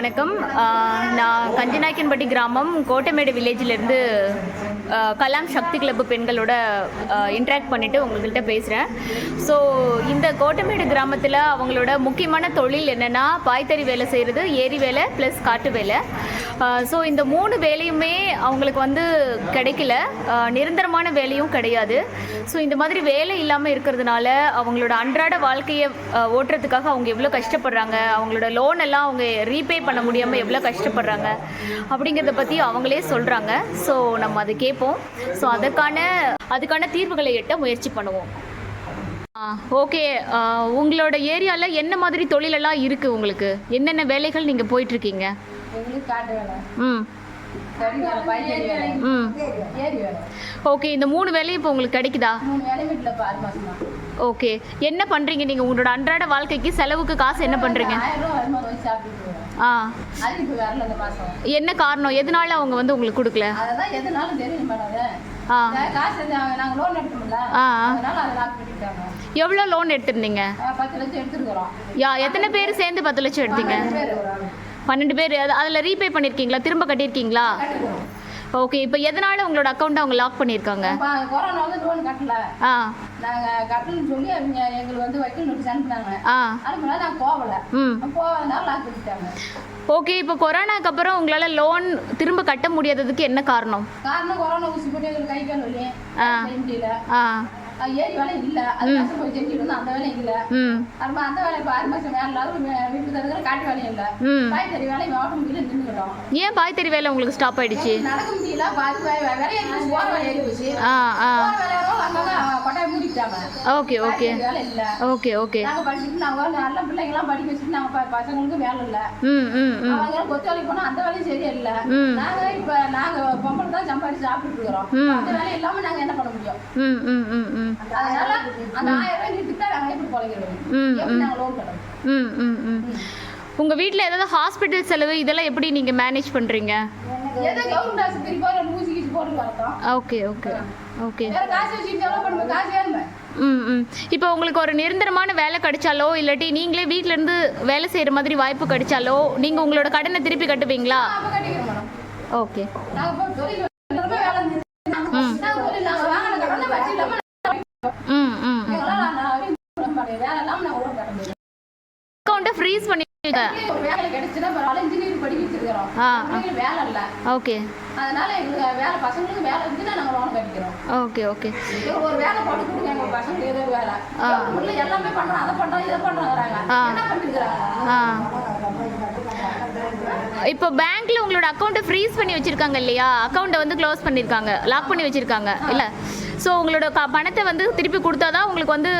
வணக்கம். நான் கஞ்சநாயக்கன்பட்டி கிராமம் கோட்டைமேடு வில்லேஜிலேருந்து கலாம் சக்தி கிளப்பு பெண்களோட இன்ட்ராக்ட் பண்ணிவிட்டு உங்கள்கிட்ட பேசுகிறேன் ஸோ இந்த கோட்டைமேடு கிராமத்தில் அவங்களோட முக்கியமான தொழில் என்னென்னா பாய்த்தறி வேலை செய்கிறது ஏரி வேலை ப்ளஸ் காட்டு வேலை. ஸோ இந்த மூணு வேலையுமே அவங்களுக்கு வந்து கிடைக்கல. நிரந்தரமான வேலையும் கிடையாது. ஸோ இந்த மாதிரி வேலை இல்லாமல் இருக்கிறதுனால அவங்களோட அன்றாட வாழ்க்கையை ஓட்டுறதுக்காக அவங்க எவ்வளோ கஷ்டப்படுறாங்க அவங்களோட லோன் எல்லாம் அவங்க ரீபே பண்ண முடியாமல் எவ்வளோ கஷ்டப்படுறாங்க அப்படிங்கிறத பற்றி அவங்களே சொல்கிறாங்க ஸோ நம்ம அதை கேட்போம். ஸோ அதற்கான அதுக்கான தீர்வுகளை எட்ட முயற்சி பண்ணுவோம். ஓகே உங்களோட ஏரியாவில் என்ன மாதிரி தொழிலெல்லாம் இருக்குது உங்களுக்கு? என்னென்ன வேலைகள் நீங்கள் போயிட்டுருக்கீங்க? ம். ம். ஓகே இந்த மூணு வேலையும் இப்போ உங்களுக்கு கிடைக்குதா? ஓகே என்ன பண்ணுறீங்க நீங்கள் உங்களோட அன்றாட வாழ்க்கைக்கு செலவுக்கு காசு என்ன பண்ணுறீங்க ஆ. என்ன காரணம்? எதனால அவங்க வந்து உங்களுக்கு கொடுக்கல? அதெல்லாம் எதுனாலும் தெரியும் எவ்வளோ லோன் எடுத்திருந்தீங்க? யா எத்தனை பேர் சேர்ந்து பத்து லட்சம் எடுத்தீங்க? பன்னெண்டு பேர் அதில் ரீபே பண்ணியிருக்கீங்களா திரும்ப கட்டியிருக்கீங்களா ஓகே இப்போ எதனால உங்களோட அக்கௌண்ட்டை அவங்க லாக் பண்ணியிருக்காங்க? இப்போ கொரோனா வந்து லோன் கட்டல. ஆ. நாங்கள் கட்டலன்னு சொல்லி அவங்க எங்களுக்கு வந்து வக்கீல் நோட்டீஸ் அனுப்புனாங்க. ஆ. அனுப்புனா நாங்கள் போகல. ம். போவதுனால லாக் பண்ணிட்டாங்க. ஓகே இப்போ கொரோனாக்கு அப்புறம் உங்களால் லோன் திரும்ப கட்ட முடியாததுக்கு என்ன காரணம்? காரணம் கொரோனா ஊசி போட்டு எங்களுக்கு கை கால் வலி. முடியல. ஆ. ஏரி வேலை இல்ல. அது மாசம் போய் செஞ்சுட்டு இருந்தோம் அந்த வேலை இல்ல. அப்புறமா அந்த வேலை இப்போ ஆறு மாசம் வேலை இல்லாத வே- வீட்டுல இருக்கிற காட்டு வேலையும் இல்ல. ம். காய்கறி வேலை ஓட்ட முடியல நின்றுக்கிட்டோம். ஏன் பாய்த்தறி வேலை உங்களுக்கு ஸ்டாப் ஆயிடுச்சு? நடக்க முடியல பாதி வேலை போச்சு ஓகே ஓகே ஓகே ஓகே நாங்க படிச்சுட்டு நாங்க நல்ல பிள்ளைங்களாம் படிக்க வச்சுட்டு நாங்க ப- பசங்களுக்கு வேலை இல்ல. ம் ம் ம். அவங்க எல்லாம் கொத்து வேலைக்கு போனா அந்த வேலையும் சரியா இல்ல ம். நாங்க இப்ப நாங்க பொம்பளை தான் சம்பாதிச்சு சாப்பிட்டுட்டு இருக்கிறோம். அந்த வேலை இல்லாம நாங்க என்ன பண்ண முடியும்? ம் ம் ம் ம். அதனால அந்த ஆயிரம் ரூபாய் நிறுத்திட்டா நாங்க எப்படி பொழைக்கிறது ம், எப்படி நாங்க லோன் கட்டணும்? ம் ம் ம். உங்கள் வீட்டில் ஏதாவது ஹாஸ்பிட்டல் செலவு இதெல்லாம் எப்படி நீங்கள் மேனேஜ் பண்ணுறீங்க ஓகே ஓகே ஓகே ம் ம் இப்போ உங்களுக்கு ஒரு நிரந்தரமான வேலை கிடைச்சாலோ இல்லாட்டி நீங்களே வீட்ல இருந்து வேலை செய்கிற மாதிரி வாய்ப்பு கிடைச்சாலோ நீங்கள் உங்களோட கடனை திருப்பி கட்டுவீங்களா ஓகே ம் ம் அக்கௌண்ட்டை ஃப்ரீஸ் பண்ணி ஒரு வேலை கிடைச்சுன்னா பரவாயில்ல இன்ஜினியரிங் படிக்க வச்சிருக்கிறோம். ஆ பிள்ளைங்களுக்கு வேலை இல்ல. ஓகே. அதனால எங்களுக்கு வேலை பசங்களுக்கு வேலை இருந்துச்சுன்னா நாங்க லோன் கட்டிக்கிறோம். Okay okay. ஒரு வேலை போட்டு கொடுங்க எங்க பசங்களுக்கு ஏதோ வேலை. ஆ. உள்ள எல்லாமே பண்றோம் அதை பண்றோம் இதை பண்றோங்கிறாங்க. ஆ. என்ன பண்ணிருக்கிறாங்க? ஆ. இப்போ பேங்க்ல உங்களோட அக்கௌண்ட்டை ஃப்ரீஸ் பண்ணி வச்சிருக்காங்க இல்லையா? அக்கௌண்ட்டை வந்து க்ளோஸ் பண்ணியிருக்காங்க லாக் பண்ணி வச்சிருக்காங்க இல்லை? ஸோ உங்களோட க பணத்தை வந்து திருப்பி கொடுத்தா தான் உங்களுக்கு வந்து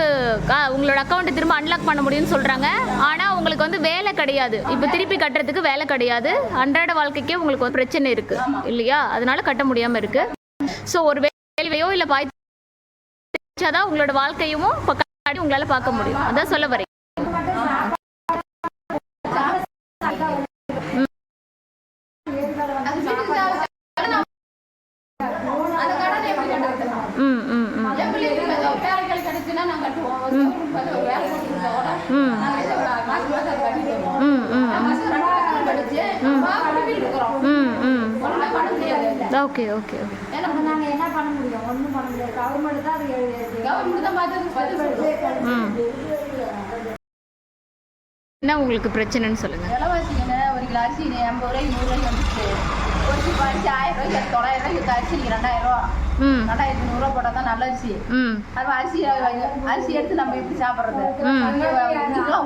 கா- உங்களோட அக்கௌண்ட்டை திரும்ப அன்லாக் பண்ண முடியும்னு சொல்கிறாங்க ஆனால் உங்களுக்கு வந்து வேலை கிடையாது. இப்போ திருப்பி கட்டுறதுக்கு வேலை கிடையாது. அன்றாட வாழ்க்கைக்கே உங்களுக்கு ஒரு பிரச்சனை இருக்குது இல்லையா? அதனால கட்ட முடியாமல் இருக்குது ஸோ ஒரு வேலையோ இல்லை பாய்ச்சாதான் உங்களோட வாழ்க்கையும் உங்களால் பார்க்க முடியும். அதான் சொல்ல வரேன் அது வீட்டுக்கு தேவை. அந்த கடனை எப்படி கட்டுறது? ம் ம் ம் என் பிள்ளைக்கு ஏதோ வேலைகள் கிடைச்சுன்னா நாங்க கட்டுவோம். ஒரு கவர்மெண்ட் பார்த்து ஒரு வேலை போட்டு கொடுத்தா கூட ம் நாங்க ஏதோ மாசம் மாசம் அதை கட்டிட்டு வருவோம். ம் ம் நான் மாசம் ரெண்டு லட்சம் கழிச்சு, வா, கட்டிட்டு இருக்கிறோம். ம் ம் ஒண்ணுமே பண்ண முடியாது. Okay okay okay. ஏன்னா அப்ப நாங்க என்ன பண்ண முடியும்? ஒண்ணும் பண்ண முடியாது. கவர்மெண்ட் தான் அது எழுதி கவர்மெண்ட் தான் பார்த்து அதுக்கு பதில் சொல்லணும். ம். என்ன உங்களுக்கு பிரச்சனைன்னு சொல்லுங்க. விலைவாசிங்க ஒரு கிலோ அரிசி எண்பது ரூபாய்க்கு வந்துச்சு. ஒரு ஆயிரம் ரூபாய்க்கு தொள்ளாயிரம் ரூபாய்க்கு அரிசி ரெண்டாயிரம் ரூபா. ரெண்டாயிரத்தி நூறுரூவா போட்டால் தான் நல்ல அரிசி. ம். அது அரிசி அரிசி எடுத்து நம்ம எப்படி சாப்பிட்றது?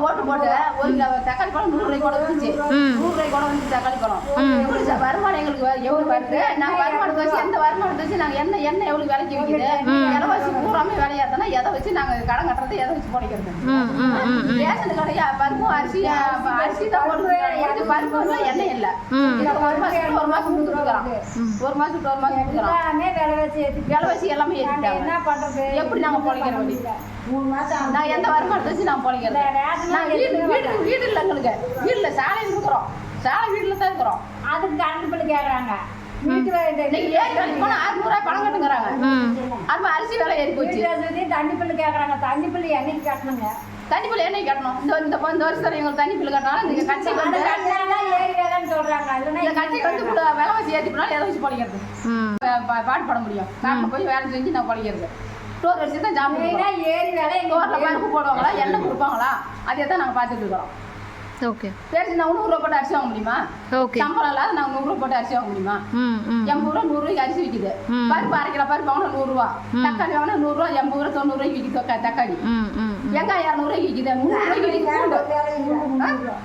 ஓட்டு போட்டு ஒரு கிலோ தக்காளி பழம் நூறு ரூபாய் கூட வந்துச்சு. ம். நூறு ரூபாய் கூட வந்து தக்காளி பழம் எப்படி வருமானம் எங்களுக்கு எவ்வளவு வருது? நாங்க வருமானத்தை வச்சு எந்த வருமானத்தை வச்சு நாங்க என்ன என்ன எவ்வளவு வேலைக்கு விற்கிது விலைவாசி பூராமே விலையாதுன்னா எதை வச்சு நாங்க கடன் கட்டுறது எதை வச்சு பிடிக்கிறது ரேஷன் கடையா பருப்பும் அரிசி அரிசி தான் போட்டு பருப்பு வந்து எண்ணெய் இல்ல. ஒரு மாசத்துக்கு ஒரு ஒரு மாசத்துக்கு ஒரு விலைவாசி ஏத்தி விலைவாசி எல்லாமே ஏற்றிட்டாங்க என்ன பண்றது? எப்படி நாங்க பொழைக்கிற வழி மூணு நான் எந்த வருமானத்தை வச்சு நான் ரேஷன் நான் வீடு வீடு வீடு இல்லை எங்களுக்கு. வீடுல சாலையில் இருக்கிறோம் சாலை வீட்டுல தான் இருக்கிறோம். அதுக்கு கரண்ட் பில் கேக்குறாங்க. வீட்டு வேலை இன்னைக்கு ஏறி வேலைக்கு போனா அறுநூறுவா பணம் கட்டுங்கிறாங்க. ம். அது மாதிரி அரிசி விலை ஏறி போச்சு. தண்ணி பில்லு கேக்குறாங்க. தண்ணி பில்லு என்னைக்கு கட்டணுங்க? தண்ணி பில் என்ன கட்டணும்? இந்த இந்த இந்த வருஷம் எங்களுக்கு தண்ணி பில் கட்டினாலும் இந்த அந்த வந்து இந்த கட்சிக்கு வந்து இப்படி விலைவாசி ஏற்றி போனாலும் எதை வச்சு படிக்கிறது? ம். பாட்டு போட முடியும். காட்டில் போய் வேலை செஞ்சு நான் படிக்கிறது. ஸ்டோர் வச்சு தான் ஜாப் மெயினா ஏறி வேலை ஸ்டோரில் பருப்பு போடுவாங்களா எண்ணெய் கொடுப்பாங்களா அதே தான் நாங்கள் பார்த்துட்டு இருக்கிறோம். ஓகே. பேசி நான் நூறுரூவா போட்டு அரிசி வாங்க முடியுமா? ஓகே. சம்பளம் இல்லாத நாங்கள் நூறுரூவா போட்டு அரிசி வாங்க முடியுமா? எண்பது ரூபா நூறு ரூபாய்க்கு அரிசி விற்கிது. பருப்பு அரை கிலோ பருப்பு வாங்கினா நூறுரூவா தக்காளி வாங்கினா நூறுரூவா எண்பது ரூபா தொண்ணூறு ரூபாய்க்கு விற்கிது தக்கா- தக்காளி. ம் ம் ம். வெங்காயம் இரநூறுவாய்க்கு விற்கிது நூறு ரூபாய்க்கு விற்கிது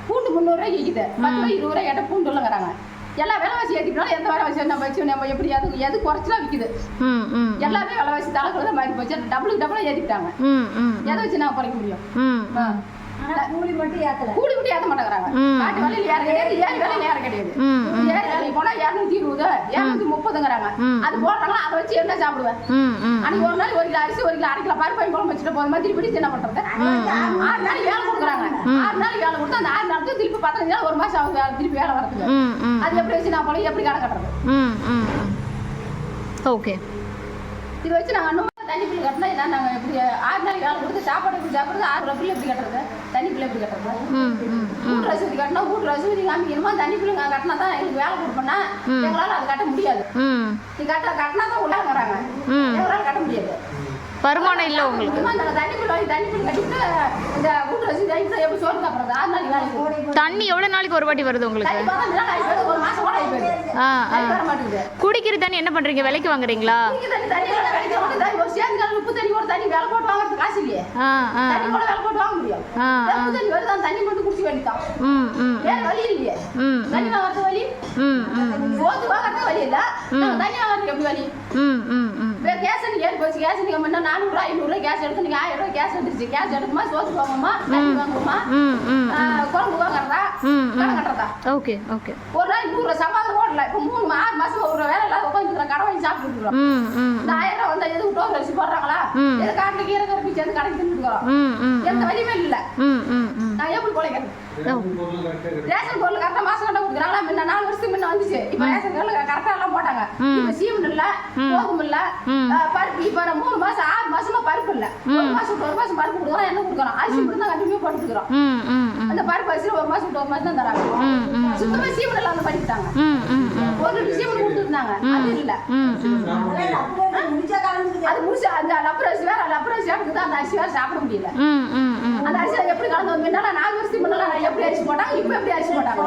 பூண்டு. முந்நூறுரூவாய்க்கு விற்கிது பத்து ரூபாய் இருபது ரூபாய் கேட்டால் பூண்டு இல்லைங்கிறாங்க. எல்லா விலைவாசி ஏற்றினாலும் எந்த விலைவாசி நம்ம வச்சு நம்ம எப்படி எது எது குறைச்சலாம் விற்கிது ம் ம் எல்லாமே விலைவாசி தலைக்குள்ள தான் மாறி போச்சு டபுளுக்கு டபுளாக ம் எதை வச்சு நான் குறைக்க முடியும்? கூலி மட்டும் ஏத்தல. கூலி மாட்டேங்கிறாங்க. காட்டு வேலையில் ஏற கிடையாது ஏறி வேலையில் ஏற கிடையாது. ம், ஏறி வேலைக்கு போனால் இரநூத்தி இருபது இரநூத்தி முப்பதுங்கிறாங்க. அது போடுறாங்களா அதை வச்சு என்ன சாப்பிடுவேன் அன்னைக்கு ஒரு நாள் ஒரு கிலோ அரிசி ஒரு கிலோ அரை கிலோ பருப்பு குழம்பு வச்சுட்டு போதுமா திருப்பி என்ன பண்றது? ஆறு நாள் வேலை கொடுக்குறாங்க. ஆறு நாள் வேலை கொடுத்தா அந்த ஆறு நாளுக்கு திருப்பி பதினஞ்சு நாள் ஒரு மாசம் ஆகுது வேலை திருப்பி வேலை வரதுக்கு. அது எப்படி வச்சு நான் போல எப்படி கடை கட்டுறது? ஓகே. இது வச்சு நாங்கள் இன்னும் தண்ணி பில் கட்டினா என்ன நாங்கள் எப்படி ஆறு நாளைக்கு வேலை கொடுத்து சாப்பாடு எப்படி சாப்பிடுறது? ஆறு பில் எப்படி கட்டுறது? தண்ணி பில் எப்படி கட்டுறது ம் ம் வீட்டு ரசீது கட்டினா வீட்டு காமிக்கணுமா தண்ணி பில் கட்டினா தான் எங்களுக்கு வேலை கொடுப்போம்னா எங்களால் அது கட்ட முடியாது. ம். நீ கட்ட கட்டினா தான் உள்ளாங்கிறாங்க ம். எங்களால் கட்ட முடியாது. வருமானம் இல்லை உங்களுக்கு. தண்ணி தண்ணி கட்டிட்டு இந்த வீட்டு எப்படி சோறு சாப்பிட்றது? ஆறு நாளைக்கு தண்ணி எவ்வளோ நாளைக்கு ஒரு வாட்டி வருது உங்களுக்கு? தண்ணி ஒரு ஆகி தண்ணி மாட்டேங்குது. குடிக்கிற தண்ணி என்ன பண்ணுறீங்க விலைக்கு வாங்குறீங்களா? தண்ணி தண்ணி தண்ணி ஒரு சேர்ந்து உப்பு தண்ணி தண்ணி வேலை போட்டு வாங்குறது காசு இல்லையே ஆ ஆ தண்ணி கூட வேலை போட்டு வாங்க முடியும். தண்ணி வருது அந்த தண்ணி மட்டும் குடிச்சு ம் வேற வழி இல்லையே. தண்ணி வாங்குறது வழி? சோத்து வாங்குறது வழி இல்ல. தண்ணி வாங்குறதுக்கு எப்படி வழி? கேஸ் ஏறி போச்சு. கேஸ் நீங்க முன்ன நானூறு ஐநூறு கேஸ் எடுத்து நீங்க ஆயிரம் ரூபாய் கேஸ் வந்துருச்சு. கேஸ் எடுக்குமா சோத்து வாங்குமா தண்ணி வாங்குமா? குழம்பு வாங்குறதா. கட்டுறதா? Okay okay. ஒரு நாள் நூறு ரூபாய் சம்பாதிக்க ஓடல. இப்போ மூணு ஆறு மாசம் ஒரு வேலை இல்லாத உட்காந்துருக்கிறோம் கடை வாங்கி சாப்பிட்டு இருக்கிறோம். இந்த ஆயிரம் ரூபாய் வந்தா எதுக்கு டோர் அரிசி போடுறாங்களா. எது காட்டுல கீரை கருப்பி சேர்ந்து கடைக்கு தின்னுக்கிறோம் ம் ம் எந்த வழியுமே இல்ல ம் ம் ம் நான் எப்படி பிழைக்கிறது ஓ ரேஷன் பொருள் கரெக்டா மாசம் கட்ட கொடுக்குறாங்களா முன்ன நாலு வருஷத்துக்கு முன்ன வந்துச்சு. இப்ப ரேஷன் பொருள் கரெக்டா எல்லாம் போட்டாங்க. இப்ப சீமன் இல்ல கோதுமை இல்ல பருப்பு. இப்ப மூணு மாசம் ஆறு மாசமா பருப்பு இல்ல. ஒரு மாசம் ஒரு மாசம் பருப்பு கொடுக்குறோம். என்ன கொடுக்குறோம்? அரிசி மட்டும் தான் கண்டிப்பா போட்டுக்கிறோம் அந்த பருப்பு அரிசி ஒரு மாசம் ஒரு மாசம் தான் தராங்க. சுத்தமா சீமன் இல்லாம பண்ணிட்டாங்க ம் ம் ம். ஒரு சீமன் கொடுத்துருந்தாங்க. அது இல்ல. அது முடிச்சு அந்த லப்பர் அரிசி வேற லப்பர் அரிசி இருக்குது. அந்த அரிசி வேற சாப்பிட முடியல. அந்த அரிசி எப்படி கலந்து முன்னால எப்படி அரிசி போட்டாங்க இப்ப எப்படி அரிசி போட்டாங்க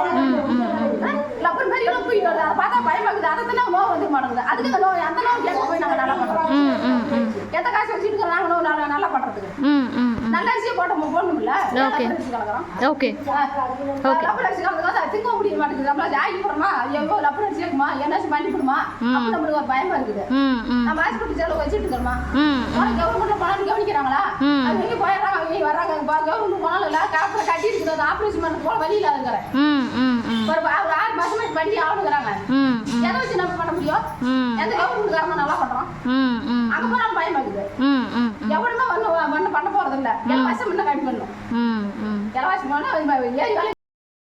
ஆ? லப்பர் மாதிரி எல்லாம் போய் வருது அதை பார்த்தா பயமா இருக்குது அதை தான் அதுக்கு அந்த அந்த கேட்க போய் நாங்க நல்லா பண்றோம். ம் ம் ம். எந்த காசு வச்சுட்டு இருக்கோம் நாங்க நோய் நல்லா நல்லா பண்றதுக்கு. ம் ம் ம். நல்ல அரிசியை போட்டோம் போடணும்ல. ஓகே. லப்பர் திங்க முடிய மாட்டேங்குது. நம்மள ஜாக்கி போடுமா எவ்வளோ லப்பர் அரிசி இருக்குமா என்னாச்சும் பண்ணி விடுமா நம்மளுக்கு ஒரு பயமா இருக்குது நம்ம ஹாஸ்பிட்டல் செலவு வச்சுட்டு இருக்கிறோமா? கவர்மெண்ட்ல பணம் கவனிக்கிறாங்களா. அது வெளியே போயிடுறாங்க அவங்க வர்றாங்க. கவர்மெண்ட் பணம் இல்ல காப்புல கட்டி ஆபரேஷன் பண்ண போல வழி இல்லாதங்கிற ம் ம் ம். ஒரு ஆறு மாசமா பண்ணி ஆகணுங்கிறாங்க ம் ம் எதை நம்ம ம். எந்த கவர்மெண்ட் காரணம் நல்லா பண்றோம் அங்க போனாலும் பயமா இருக்குது ம் ம் ம். எவனுமே பண்ண போறது இல்ல இலவசம் என்ன கம்மி பண்ணணும் ம் ம். இலவசம் போனா ஏறி